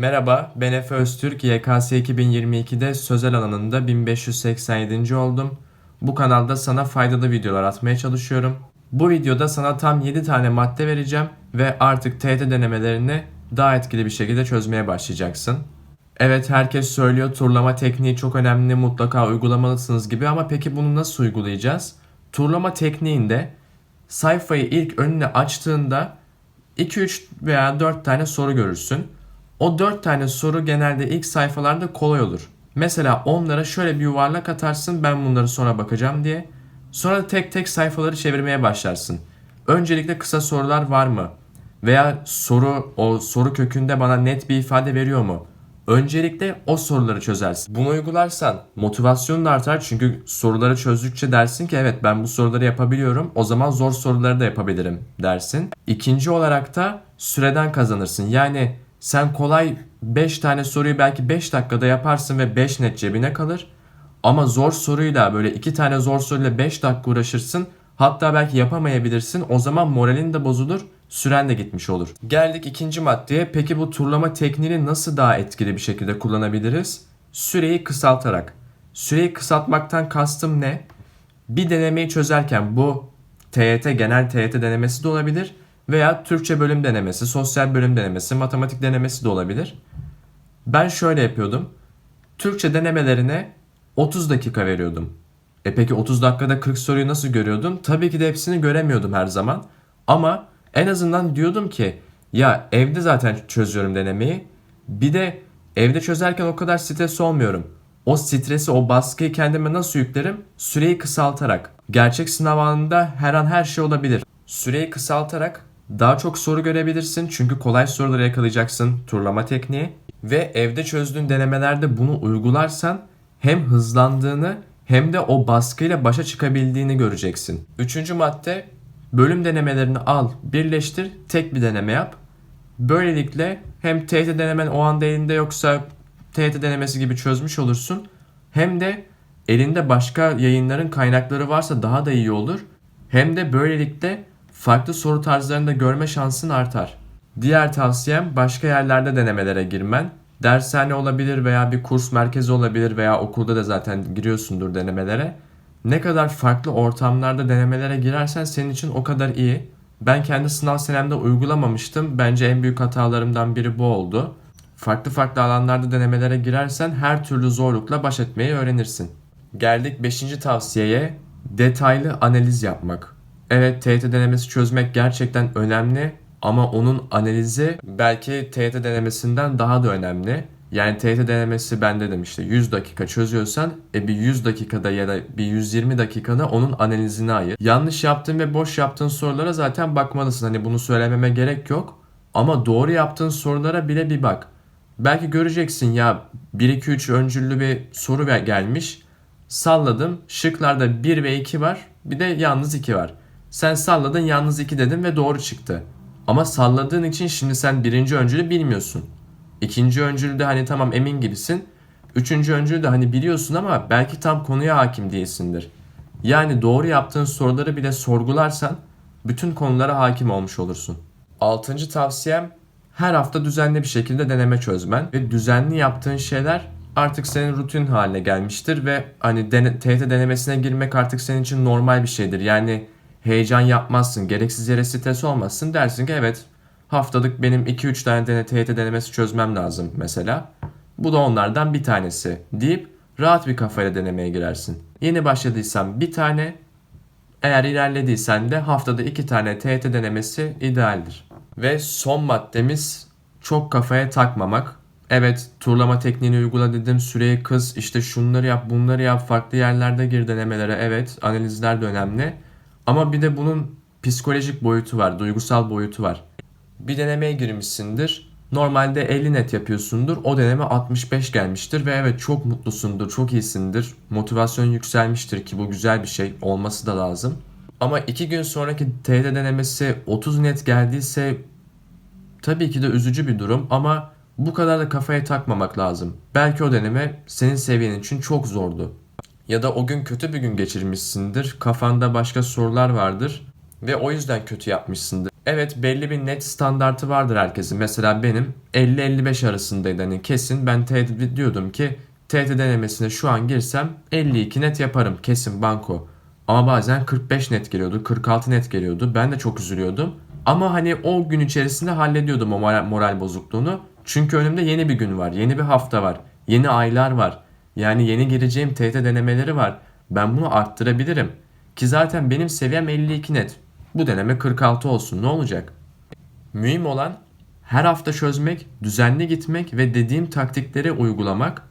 Merhaba, ben Efe Öztürk. YKS 2022'de sözel alanında 1587. oldum. Bu kanalda sana faydalı videolar atmaya çalışıyorum. Bu videoda sana tam 7 tane madde vereceğim ve artık TET denemelerini daha etkili bir şekilde çözmeye başlayacaksın. Evet herkes söylüyor turlama tekniği çok önemli mutlaka uygulamalısınız gibi ama peki bunu nasıl uygulayacağız? Turlama tekniğinde sayfayı ilk önüne açtığında 2-3 veya 4 tane soru görürsün. O 4 tane soru genelde ilk sayfalarda kolay olur. Mesela onlara şöyle bir yuvarlak atarsın ben bunları sonra bakacağım diye. Sonra tek tek sayfaları çevirmeye başlarsın. Öncelikle kısa sorular var mı? Veya soru o soru kökünde bana net bir ifade veriyor mu? Öncelikle o soruları çözersin. Bunu uygularsan motivasyonun da artar çünkü soruları çözdükçe dersin ki evet ben bu soruları yapabiliyorum. O zaman zor soruları da yapabilirim dersin. İkinci olarak da süreden kazanırsın. Yani sen kolay 5 tane soruyu belki 5 dakikada yaparsın ve 5 net cebine kalır. Ama zor soruyla böyle 2 tane zor soruyla 5 dakika uğraşırsın. Hatta belki yapamayabilirsin. O zaman moralin de bozulur. Süren de gitmiş olur. Geldik ikinci maddeye. Peki bu turlama tekniğini nasıl daha etkili bir şekilde kullanabiliriz? Süreyi kısaltarak. Süreyi kısaltmaktan kastım ne? Bir denemeyi çözerken bu TYT genel TYT denemesi de olabilir veya Türkçe bölüm denemesi, sosyal bölüm denemesi, matematik denemesi de olabilir. Ben şöyle yapıyordum. Türkçe denemelerine 30 dakika veriyordum. E peki 30 dakikada 40 soruyu nasıl görüyordun? Tabii ki de hepsini göremiyordum her zaman. Ama en azından diyordum ki ya evde zaten çözüyorum denemeyi. Bir de evde çözerken o kadar stres olmuyorum. O stresi, o baskıyı kendime nasıl yüklerim? Süreyi kısaltarak. Gerçek sınav anında her an her şey olabilir. Süreyi kısaltarak daha çok soru görebilirsin çünkü kolay soruları yakalayacaksın turlama tekniği. Ve evde çözdüğün denemelerde bunu uygularsan hem hızlandığını hem de o baskıyla başa çıkabildiğini göreceksin. Üçüncü madde bölüm denemelerini al, birleştir, tek bir deneme yap. Böylelikle hem TYT denemen o anda elinde yoksa TYT denemesi gibi çözmüş olursun. Hem de elinde başka yayınların kaynakları varsa daha da iyi olur. Hem de böylelikle farklı soru tarzlarını da görme şansın artar. Diğer tavsiyem başka yerlerde denemelere girmen. Dershane olabilir veya bir kurs merkezi olabilir veya okulda da zaten giriyorsundur denemelere. Ne kadar farklı ortamlarda denemelere girersen senin için o kadar iyi. Ben kendi sınav senemde uygulamamıştım. Bence en büyük hatalarımdan biri bu oldu. Farklı farklı alanlarda denemelere girersen her türlü zorlukla baş etmeyi öğrenirsin. Geldik 5. tavsiyeye. Detaylı analiz yapmak. Evet TYT denemesi çözmek gerçekten önemli ama onun analizi belki TYT denemesinden daha da önemli. Yani TYT denemesi ben dedim işte 100 dakika çözüyorsan e bir 100 dakikada ya da bir 120 dakikada onun analizini ayır. Yanlış yaptığın ve boş yaptığın sorulara zaten bakmalısın. Hani bunu söylememe gerek yok. Ama doğru yaptığın sorulara bile bir bak. Belki göreceksin ya 1-2-3 öncüllü bir soru gelmiş. Salladım. Şıklarda 1 ve 2 var. Bir de yalnız 2 var. Sen salladın yalnız 2 dedin ve doğru çıktı. Ama salladığın için şimdi sen birinci öncülü bilmiyorsun. İkinci öncülü de hani tamam emin gibisin. Üçüncü öncülü de hani biliyorsun ama belki tam konuya hakim değilsindir. Yani doğru yaptığın soruları bile sorgularsan bütün konulara hakim olmuş olursun. Altıncı tavsiyem her hafta düzenli bir şekilde deneme çözmen ve düzenli yaptığın şeyler artık senin rutin haline gelmiştir ve hani dene, TYT denemesine girmek artık senin için normal bir şeydir. Yani heyecan yapmazsın, gereksiz yere stres olmazsın. Dersin ki evet haftalık benim 2-3 tane dene, TYT denemesi çözmem lazım mesela. Bu da onlardan bir tanesi deyip rahat bir kafayla denemeye girersin. Yeni başladıysan bir tane, eğer ilerlediysen de haftada iki tane TYT denemesi idealdir. Ve son maddemiz çok kafaya takmamak. Evet turlama tekniğini uygula dedim süreyi kız işte şunları yap bunları yap farklı yerlerde gir denemelere evet analizler de önemli. Ama bir de bunun psikolojik boyutu var duygusal boyutu var. Bir denemeye girmişsindir. Normalde 50 net yapıyorsundur. O deneme 65 gelmiştir ve evet çok mutlusundur, çok iyisindir. Motivasyon yükselmiştir ki bu güzel bir şey. Olması da lazım. Ama 2 gün sonraki TYT denemesi 30 net geldiyse tabii ki de üzücü bir durum ama bu kadar da kafaya takmamak lazım. Belki o deneme senin seviyen için çok zordu. Ya da o gün kötü bir gün geçirmişsindir. Kafanda başka sorular vardır ve o yüzden kötü yapmışsındır. Evet belli bir net standartı vardır herkesin. Mesela benim 50-55 arasındaydı. Hani kesin ben TET diyordum ki TET denemesine şu an girsem 52 net yaparım kesin banko. Ama bazen 45 net geliyordu, 46 net geliyordu. Ben de çok üzülüyordum. Ama hani o gün içerisinde hallediyordum o moral bozukluğunu. Çünkü önümde yeni bir gün var, yeni bir hafta var, yeni aylar var. Yani yeni gireceğim TET denemeleri var. Ben bunu arttırabilirim. Ki zaten benim seviyem 52 net. Bu deneme 46 olsun ne olacak? Mühim olan her hafta çözmek, düzenli gitmek ve dediğim taktikleri uygulamak.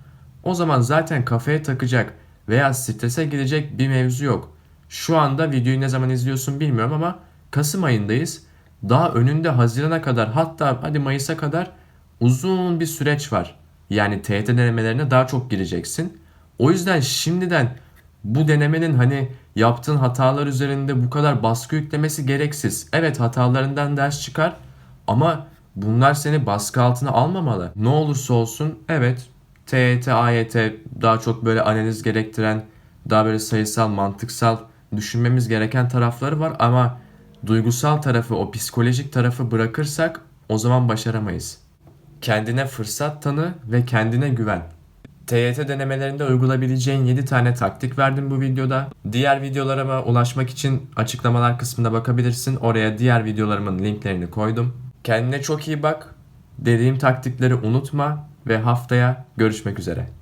O zaman zaten kafaya takacak veya strese girecek bir mevzu yok. Şu anda videoyu ne zaman izliyorsun bilmiyorum ama Kasım ayındayız. Daha önünde Haziran'a kadar hatta hadi Mayıs'a kadar uzun bir süreç var. Yani TYT denemelerine daha çok gireceksin. O yüzden şimdiden bu denemenin hani yaptığın hatalar üzerinde bu kadar baskı yüklemesi gereksiz. Evet hatalarından ders çıkar ama bunlar seni baskı altına almamalı. Ne olursa olsun evet TYT, AYT daha çok böyle analiz gerektiren, daha böyle sayısal, mantıksal düşünmemiz gereken tarafları var ama duygusal tarafı, o psikolojik tarafı bırakırsak o zaman başaramayız. Kendine fırsat tanı ve kendine güven. TYT denemelerinde uygulayabileceğin 7 tane taktik verdim bu videoda. Diğer videolarıma ulaşmak için açıklamalar kısmına bakabilirsin. Oraya diğer videolarımın linklerini koydum. Kendine çok iyi bak. Dediğim taktikleri unutma ve haftaya görüşmek üzere.